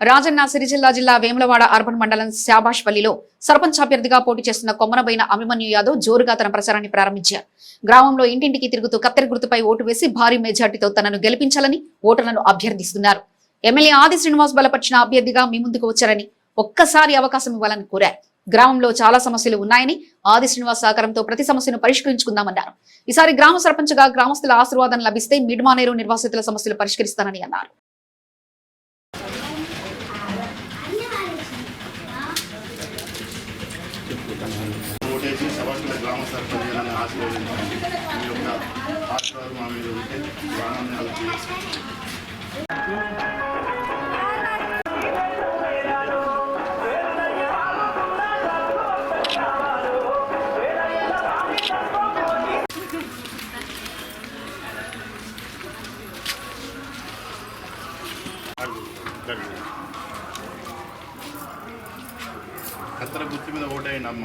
రాజన్న సిరిజిల్లా జిల్లా వేములవాడ అర్బన్ మండలం శాబాష్పల్లిలో సర్పంచ్ అభ్యర్థిగా పోటీ చేస్తున్న కొమ్మనబైన అభిమన్యు యాదవ్ జోరుగా తన ప్రచారాన్ని ప్రారంభించారు. గ్రామంలో ఇంటింటికి తిరుగుతూ కత్తెర గుర్తుపై ఓటు వేసి భారీ మెజార్టీతో తనను గెలిపించాలని ఓటర్లను అభ్యర్థిస్తున్నారు. ఎమ్మెల్యే ఆది శ్రీనివాస్ బలపరిచిన అభ్యర్థిగా మీ ముందుకు వచ్చారని ఒక్కసారి అవకాశం ఇవ్వాలని కోరారు. గ్రామంలో చాలా సమస్యలు ఉన్నాయని ఆది శ్రీనివాస్ సహకారంతో ప్రతి సమస్యను పరిష్కరించుకుందామన్నారు. ఈసారి గ్రామ సర్పంచ్గా గ్రామస్తుల ఆశీర్వాదం లభిస్తే మిడ్మానేరు నిర్వాసితుల సమస్యలు పరిష్కరిస్తానని అన్నారు. ఓటేసి గ్రామ సర్పంచ్ ఆశీర్వదించండి. మీ యొక్క ఆశీర్వాదం మా మీద ఉంటే గ్రామాన్ని అభివృద్ధి కత్తెర గుర్తు మీద ఓటేయండి అమ్మ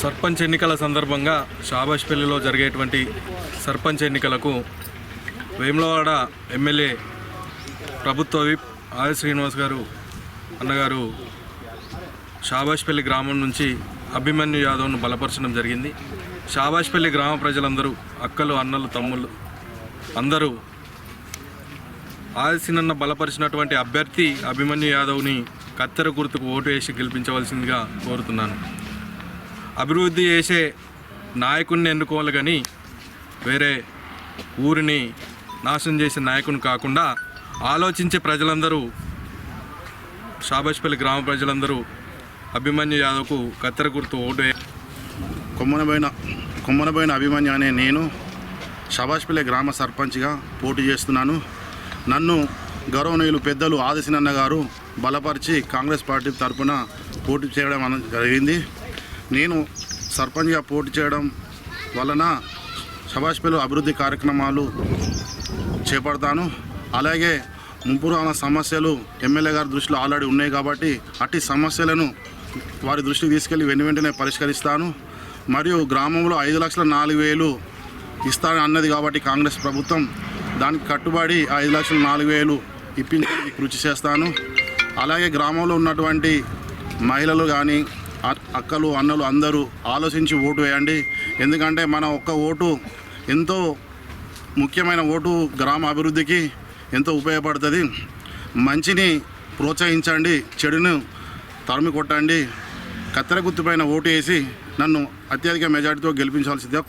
సర్పంచ్ ఎన్నికల సందర్భంగా షాబాష్పల్లిలో జరిగేటువంటి సర్పంచ్ ఎన్నికలకు వేములవాడ ఎమ్మెల్యే ప్రభుత్వ విప్ ఆది శ్రీనివాస్ గారు అన్నగారు షాబాష్పల్లి గ్రామం నుంచి అభిమన్యు యాదవ్ను బలపరచడం జరిగింది. షాబాష్పల్లి గ్రామ ప్రజలందరూ అక్కలు అన్నలు తమ్ముళ్ళు అందరూ ఆదిసినన్న బలపరిచినటువంటి అభ్యర్థి అభిమన్యు యాదవ్ని కత్తెర గుర్తుకు ఓటు వేసి గెలిపించవలసిందిగా కోరుతున్నాను. అభివృద్ధి చేసే నాయకుడిని ఎన్నుకోవాలి కానీ వేరే ఊరిని నాశనం చేసే నాయకుని కాకుండా ఆలోచించే ప్రజలందరూ షాబాజ్పల్లి గ్రామ ప్రజలందరూ అభిమన్యు యాదవ్కు కత్తెర గుర్తు ఓటు కొమ్మనబోయిన కొమ్మనబోయిన అభిమన్యు అనే నేను షబాష్పల్లి గ్రామ సర్పంచ్గా పోటీ చేస్తున్నాను. నన్ను గౌరవనీయులు పెద్దలు ఆదిశనన్న గారు బలపరిచి కాంగ్రెస్ పార్టీ తరఫున పోటీ చేయడం అన జరిగింది. నేను సర్పంచ్గా పోటీ చేయడం వలన షబాష్పల్లి అభివృద్ధి కార్యక్రమాలు చేపడతాను. అలాగే ముంపురాన సమస్యలు ఎమ్మెల్యే గారి దృష్టిలో ఆల్రెడీ ఉన్నాయి కాబట్టి అట్టి సమస్యలను వారి దృష్టికి తీసుకెళ్ళి వెను వెంటనే పరిష్కరిస్తాను. మరియు గ్రామంలో ఐదు లక్షల నాలుగు వేలు ఇస్తానని అన్నది కాబట్టి కాంగ్రెస్ ప్రభుత్వం దానికి కట్టుబడి ఐదు లక్షల నాలుగు వేలు ఇప్పించడానికి కృషి చేస్తాను. అలాగే గ్రామంలో ఉన్నటువంటి మహిళలు కానీ అక్కలు అన్నలు అందరూ ఆలోచించి ఓటు వేయండి. ఎందుకంటే మన ఒక్క ఓటు ఎంతో ముఖ్యమైన ఓటు గ్రామ అభివృద్ధికి ఎంతో ఉపయోగపడుతుంది. మంచిని ప్రోత్సహించండి చెడును తరిమి కొట్టండి కత్తెర గుర్తుపైన ఓటు వేసి నన్ను అత్యధిక మెజార్టీతో గెలిపించాల్సిందే